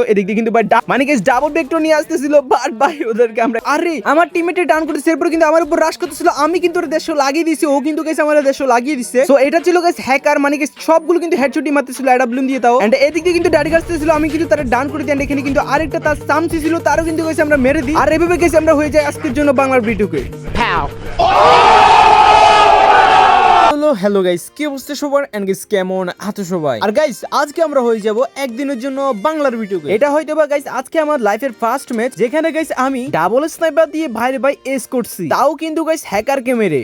তো কিন্তু ভাই মানে ডাবল নিয়ে আসতেছিল বাট ভাই ওদেরকে আমরা আরে, আমার টিমমেটে ডাউন করতেছে, এরপর কিন্তু আমার উপর রাশ করতেছিল। আমি কিন্তু ওর লাগিয়ে দিয়েছি ও কিন্তু গেছে আমার লাগিয়ে দিচ্ছে তো এটা ছিল গাইস হ্যাকার মানে সবগুলো কিন্তু হেডশটই মারতেছিল অ্যাডাব্লুম দিয়ে তাও। এন্ড এদিক দিয়ে কিন্তু ডাডি আসতেছিল আমি কিন্তু তার ডাউন করে এখানে কিন্তু আরেকটা তার ছিল, তারও কিন্তু গেছে আমরা মেরে দিই। আর এভাবে গেছে আমরা হয়ে যাই আজকের জন্য বাংলার ভিডিওকে হ্যালো গাইস, কি বুঝতে সবার? এন্ড গাইস কেমন আছো সবাই? আর গাইস আজকে আমরা হয়ে যাব একদিনের জন্য বাংলার ভিডিও এটা হয়তো বা গাইস আজকে আমার লাইফের ফার্স্ট ম্যাচ যেখানে গাইস আমি ডাবল স্নাইপার দিয়ে ভাইরে ভাই এস করছি। তাও কিন্তু গাইস হ্যাকারকে মেরে।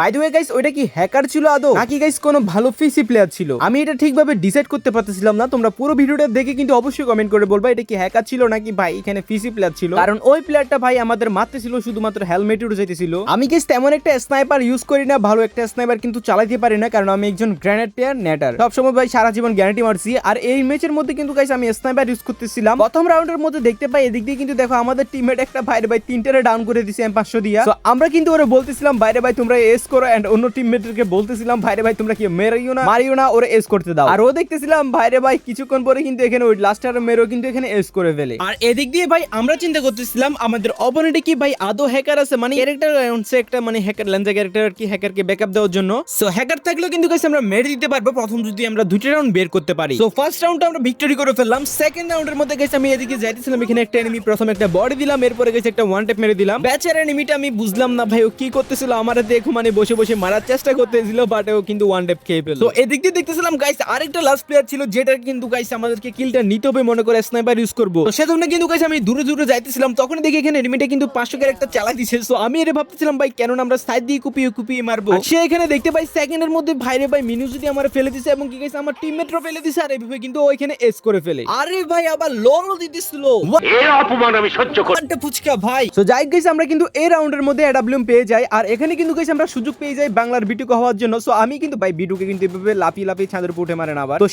বাই দ্য ওয়ে গাইস ওইটা কি হ্যাকার ছিল আদৌ? নাকি গাইস কোনো ভালো পিসি প্লেয়ার ছিল? আমি এটা ঠিকভাবে ডিসাইড করতে পারতেছিলাম না। তোমরা পুরো ভিডিওটা দেখে কিন্তু অবশ্যই কমেন্ট করে বলবা, এটা কি হ্যাকার ছিল নাকি ভাই এখানে পিসি প্লেয়ার ছিল? কারণ ওই প্লেয়ারটা ভাই আমাদের মারতে ছিল শুধুমাত্র হেলমেট উড়ে যেতেছিল আমি গাইস তেমন একটা স্নাইপার ইউজ করি না, ভালো একটা স্নাইপার কিন্তু চালাতে পারি না, কারণ আমি একজন গ্র্যানেড প্লেয়ার নেটার সবসময় ভাই সারা জীবন গ্যারান্টি মারছি। আর এই ম্যাচের মধ্যে কিন্তু গাইস আমি স্নাইপার ইউজ করতেছিলাম। প্রথম রাউন্ডের মধ্যে দেখতে পাই, এদিক দিয়ে কিন্তু দেখো আমাদের টিমমেট একটা ভাইরে ভাই তিনটারে ডাউন করে দিছে এম পাঁচশো দিয়া। আমরা কিন্তু ওরা বলতেছিলাম বাইরে ভাই, তোমরা এস করো অন্য বলতেছিলাম, ভাইরে ভাই, তোমরা কি না? মারিও না, ওরা এস করতে দাও। আর ও দেখতেছিলাম, ভাইরে ভাই, কিছুক্ষণ পরে কিন্তু এখানে ওই লাস্টার মেরো কিন্তু এখানে এস করে ফেলে। আর এদিক দিয়ে ভাই, আমরা চিন্তা করতেছিলাম, আমাদের কি ভাই হ্যাকার আছে? মানে ক্যারেক্টার একটা মানে হ্যাকার ক্যারেক্টার কি হ্যাকারকে ব্যাকআপ দেওয়ার জন্য। সো হ্যাকার থাকলেও কিন্তু গাইস আমরা মেরে দিতে পারব। প্রথম যদি আমরা দুটো রাউন্ড বের করতে পারি। সো ফার্স্ট রাউন্ডটা আমরা ভিক্টরি করে ফেললাম। সেকেন্ড রাউন্ডের মধ্যে গেছে আমি এদিকে যাইতেছিলাম, এখানে একটা এনিমি প্রথম একটা বডি দিলাম, এরপরে গেছে একটা ওয়ান টেপ মেরে দিলাম। ব্যাচের এনিমিটা আমি বুঝলাম না ভাই, ও কি করতেছিল? আমার দেখো মানে বসে বসে মারার চেষ্টা করতেছিল বাট ও কিন্তু ওয়ান টেপ খেয়ে ফেলল। তো এদিক দিয়ে দেখতেছিলাম গাইস আরেকটা লাস্ট প্লেয়ার ছিল যেটা কিন্তু গাইস আমাদেরকে কিলটা নিতে হবে মনে করে স্নাইপার ইউজ করব। তো সেজন্য কিন্তু গাইস আমি দূরে দূরে যাইতেছিলাম তখন দেখি এখানে এনিমিটা কিন্তু পাঁচশো ক্যারেক্টার চালাই দিছে। সো আমি এটা ভাবতেছিলাম ভাই কেন না আমরা সাইড দিয়ে কুপিয়ে কুপিয়ে মারবো? আর সে এখানে দেখতে পাই সেকেন্ডের মধ্যে ভাইরে ভাই মিনু যদি আমার ফেলে দিছে এবং কি গাইস আমার টিমমেটও ফেলে দিছে আর এভাবে কিন্তু ও এখানে এস করে ফেলে। আরে ভাই আবার লোল দিতেছিল। এর অপমান আমি সহ্য করি আড্ডা ফুচকা ভাই। তো যাই গাইস আমরা কিন্তু এই রাউন্ডের মধ্যে অ্যাডাব্লিউম পেয়ে যাই আর এখানে কিন্তু গাইস আমরা সুযোগ পেয়ে যায় বাংলার বিটুকে হওয়ার জন্য। সো আমি কিন্তু ভাই বিটুকে কিন্তু এভাবে লাফিয়ে লাফিয়ে ছাদের উপর উঠে না আবার। তো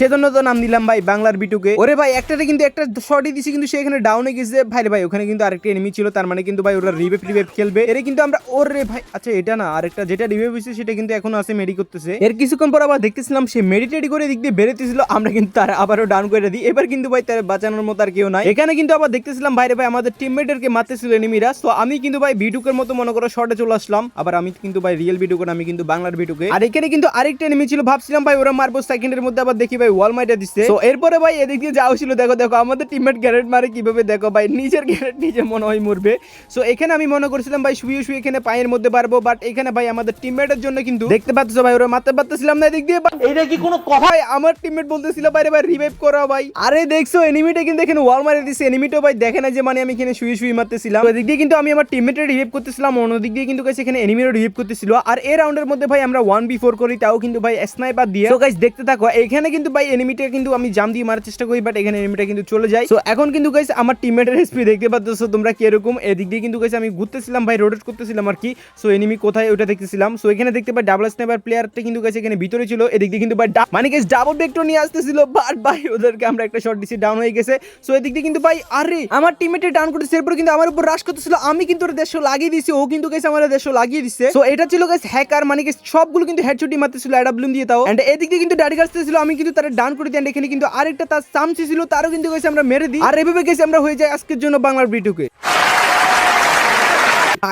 সেজন্য তো নাম দিলাম ভাই বাংলার বিটুকে। ওরে ভাই, একটাতে কিন্তু একটা শটই দিছি, কিন্তু সে এখানে ডাউনে গেছে। ভাই ভাই, ওখানে কিন্তু আরেকটা এনিমি ছিল, তার মানে কিন্তু ভাই ওরা রিভেভ রিভেভ খেলবে। এর কিন্তু আমরা ওরে ভাই আচ্ছা এটা না, আরেকটা যেটা রিভেভ হয়েছে, সেটা কিন্তু এখনও আছে মেডি করতেছে। এর কিছুক্ষণ পর আবার দেখতেছিলাম সে মেডিটেডি করে দিক দিয়ে বেরোতেছিল, আমরা কিন্তু তার আবারও ডাউন করে দিই। এবার কিন্তু ভাই তার বাঁচানোর মতো আর কেউ নাই। এখানে কিন্তু আবার দেখতেছিলাম ভাই ভাই, আমাদের টিমমেটেরকে মারতেছিল এনিমিরা তো আমি কিন্তু ভাই বিটুকের মতো মনে করো শর্টে চলে আসলাম। আবার আমি কিন্তু ভাই রিয়েল বিটুকে আমি কিন্তু বাংলার বিটুকে। আর এখানে কিন্তু আরেকটা এনিমি ছিল, ভাবছিলাম ভাই ওরা মারবো সেকেন্ডের মধ্যে, আবার দেখি ভাই ওয়াল মাইটা দিচ্ছে তো এরপরে ভাই এদিক দিয়ে যাও ছিল দেখো দেখো আমাদের টিমমেট গ্যারেট মারে কীভাবে দেখো ভাই নিজের গ্যারেট নিজে মনে হয় মরবে। সো এখানে আমি মনে করছিলাম ভাই শুয়ে শুয়ে এখানে পায়ের মধ্যে পারব বাট এখানে ভাই আমাদের টিমমেটের জন্য কিন্তু দেখতে পাচ্ছ ভাই ওরা মারতে পারতেছিলাম না এদিক দিয়ে এটা কি কোনো কথা? ভাই আমার টিমমেট বলতেছিল বাইরে ভাই রিভাইভ করা ভাই। আরে দেখছ এনিমিটা কিন্তু এখানে ওয়াল মারে দিছে। এনিমিটাও ভাই দেখে না যে মানে আমি এখানে শুয়ে শুয়ে মারতেছিলাম। এদিক দিয়ে কিন্তু আমি আমার টিমমেটের রিভাইভ করতেছিলাম অন্যদিক দিয়ে কিন্তু গাইস এখানে এনিমিরও রিভাইভ করতেছিল। আর এই রাউন্ডের মধ্যে ভাই আমরা ওয়ান বি ফোর করি তাও কিন্তু ভাই স্নাইপার দিয়ে। তো গাইস দেখতে থাকো এখানে কিন্তু ভাই এনিমিটা কিন্তু আমি জাম দিয়ে মারার চেষ্টা করি বাট এখানে এনিমিটা কিন্তু চলে যায়। তো এখন কিন্তু গাইস আমার টিমমেটের এসপি দেখতে পাচ্ছ তোমরা কি এরকম? এদিক দিয়ে কিন্তু গাইস আমি ঘুরতেছিলাম ভাই রোটেট করতেছিলাম আর কি। সো এনিমি কোথায় ওটা দেখতেছিলাম। সো এখানে দেখতে পাই ডাবল স্নাইপার প্লেয়ারটা কিন্তু গাইস এখানে ভিতরে ছিল। এদিক দিয়ে কিন্তু ভাই মানে গাইস ডাবল ভেক্টর নিয়ে আসতেছিল বাট ভাই, ওদেরকে আমরা একটা শট দিছি ডাউন হয়ে গেছে। সো এদিক দিয়ে কিন্তু ভাই, আরে, আমার টিমমেটে ডাউন করতেছে, এরপর কিন্তু আমার উপর রাশ করতেছিল। আমি কিন্তু ওর দেশ লাগিয়ে দিছি, ও কিন্তু গাইস আমার দেশ লাগিয়ে দিছে। সো এটা ছিল গাইস হ্যাকার মানে গাইস সবগুলো কিন্তু হেডশটই মারতেছিল অ্যাডাব্লুম দিয়ে তাও। এন্ড এদিক দিয়ে কিন্তু ডাডি কাটতেছিল আমি কিন্তু তার ডাউন করে দেন এখানে কিন্তু আরেকটা তার সামসি ছিল, তারও কিন্তু গেছে আমরা মেরে দিই। আর এভাবে গেছে আমরা হয়ে যায় আজকের জন্য বাংলার ভিডিওকে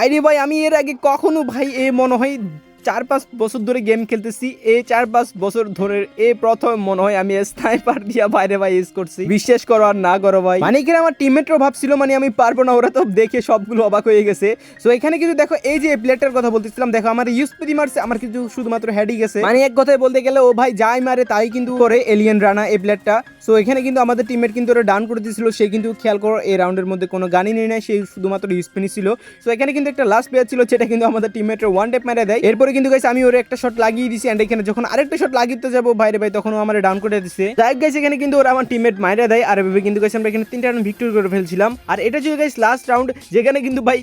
আরে ভাই, আমি এর আগে কখনো ভাই এ মনে হয় চার পাঁচ বছর ধরে গেম খেলতেছি। এই চার পাঁচ বছর ধরে এই প্রথম মনে হয় আমি স্নাইপার দিয়া বাইরে ভাই ইউজ করছি। বিশ্বাস করো আর না করো ভাই। মানে এখানে আমার টিমমেটও ভাবছিল মানে আমি পারব না, ওরা তো দেখে সবগুলো অবাক হয়ে গেছে। সো এখানে কিন্তু দেখো, এই যে প্লেটার কথা বলতেছিলাম, দেখো, আমার ইউজ পেদি মারছে, আমার কিন্তু শুধুমাত্র হেডই গেছে। মানে এক কথায় বলতে গেলে, ও ভাই যাই মারে, তাই কিন্তু করে এলিয়েন রানা এই প্লেটটা সো এখানে কিন্তু আমাদের টিমমেট কিন্তু ওরা ডাউন করে দিয়েছিল। সে কিন্তু খেয়াল করো, এই রাউন্ডের মধ্যে কোনো গানই নেই না সেই শুধুমাত্র ইউজপিনি ছিল। সো এখানে কিন্তু একটা লাস্ট প্লেয়ার ছিল সেটা কিন্তু আমাদের টিমমেটের ওয়ান টেপ মেরে দেয়। এরপরে কিন্তু গাইছে আমি ওর একটা শট লাগিয়ে দিছি এন্ড এখানে যখন আরেকটা শট লাগিয়ে যাব, বাইরে ভাই, তখন আমার ডাউন করে দিছে। যাই গাইছে এখানে কিন্তু ওরা আমার টিমমেট মাইরা দেয়। আর এভাবে কিন্তু গাইছে আমরা এখানে তিনটা রাউন্ড ভিক্টরি করে ফেলছিলাম। আর এটা ছিল গাইস লাস্ট রাউন্ড যেখানে কিন্তু ভাই,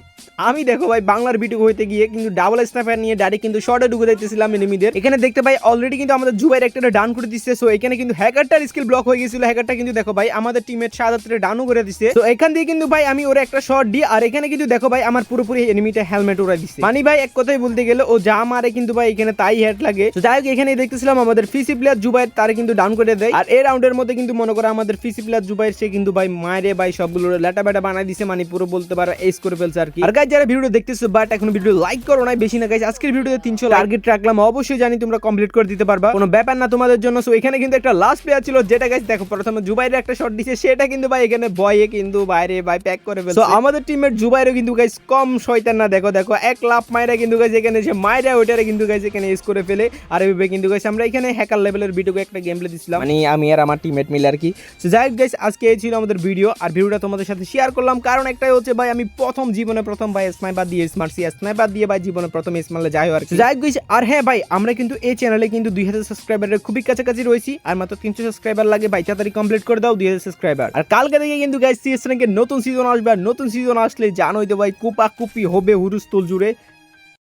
আমি দেখো ভাই, বাংলার বিটু হইতে গিয়ে কিন্তু ডাবল স্নাইপার নিয়ে ডাইরেক্ট কিন্তু শর্টে ঢুকে যাইতেছিলাম এনিমিদের এখানে দেখতে পাই অলরেডি কিন্তু আমাদের জুবাইর একটা ডাউন করে দিচ্ছে সো এখানে কিন্তু হ্যাকারটার স্কিল ব্লক হয়ে গেছিল। হ্যাকারটা কিন্তু দেখো ভাই, আমাদের টিমের সাদাত্রে ডাউনও করে দিচ্ছে তো এখান দিয়ে কিন্তু ভাই, আমি ওর একটা শট দিই। আর এখানে কিন্তু দেখো ভাই, আমার পুরোপুরি এনিমিটা হেলমেট উড়াই দিচ্ছে মানে ভাই, এক কথাই বলতে গেলে ও যা মারে তারে কিন্তু ভাই এখানে তাই হেড লাগে। তো যাই হোক এখানে দেখতেছিলাম আমাদের ফিসি প্লেয়ার জুবাইর তারে কিন্তু ডাউন করে দেয়। আর এই রাউন্ডের মধ্যে কিন্তু মনে করো আমাদের ফিসি প্লেয়ার জুবাইর সে কিন্তু ভাই মায়েরে ভাই সবগুলো লেটা বেটা বানাই দিছে মানে পুরো বলতে পারো এস করে ফেলছে আর কি। আর গাইজ যারা ভিডিও দেখতেছো বাট এখন ভিডিও লাইক করো না বেশি না গাইজ আজকের ভিডিওতে তিনশো টার্গেট রাখলাম। অবশ্যই জানি তোমরা কমপ্লিট করে দিতে পারবা। কোনো ব্যাপার না তোমাদের জন্য। সো এখানে কিন্তু একটা লাস্ট প্লেয়ার ছিল যেটা গাইজ দেখো প্রথমে জুবাইরের একটা শট দিছে সেটা কিন্তু ভাই এখানে বয়ে কিন্তু বাইরে ভাই প্যাক করে ফেলছে। So, আমাদের টিমের জুবাইরও কিন্তু গাইজ কম শয়তান না দেখো দেখো এক লাভ মাইরা কিন্তু গাইজ এখানে যে মাইরা ওইটারে কিন্তু গাইজ এখানে ইউজ করে ফেলে। আর এভাবে কিন্তু গাইজ আমরা এখানে হ্যাকার লেভেলের ভিডিওকে একটা গেম প্লে দিছিলাম। মানে আমি আর আমার টিমমেট মিলে আর কি। তো যাই হোক গাইজ আজকে এই ছিল আমাদের ভিডিও আর ভিডিওটা তোমাদের সাথে শেয়ার করলাম। কারণ একটাই হচ্ছে ভাই আমি প্রথম জীবনে প্রথম ভাই স্নাইপার দিয়ে স্মার্ট সি স্নাইপার দিয়ে ভাই জীবনে প্রথম স্মার্টে যাই হোক আর কি। যাই হোক guys, আর হ্যাঁ ভাই আমরা কিন্তু এই চ্যানেলে কিন্তু দুই হাজার সাবস্ক্রাইবারের খুবই কাছাকাছি রয়েছি। আর মাত্র তিনশো সাবস্ক্রাইবার লাগে ভাই তাড়াতাড়ি কমপ্লিট করে দাও দুই হাজার সাবস্ক্রাইবার আর কালকে থেকে কিন্তু গাইজ সিএস র্যাঙ্কের নতুন সিজন আসবে। আর নতুন সিজন আসলে জানোই তো ভাই কুপা কুপি হবে হুরুস্তুল জুড়ে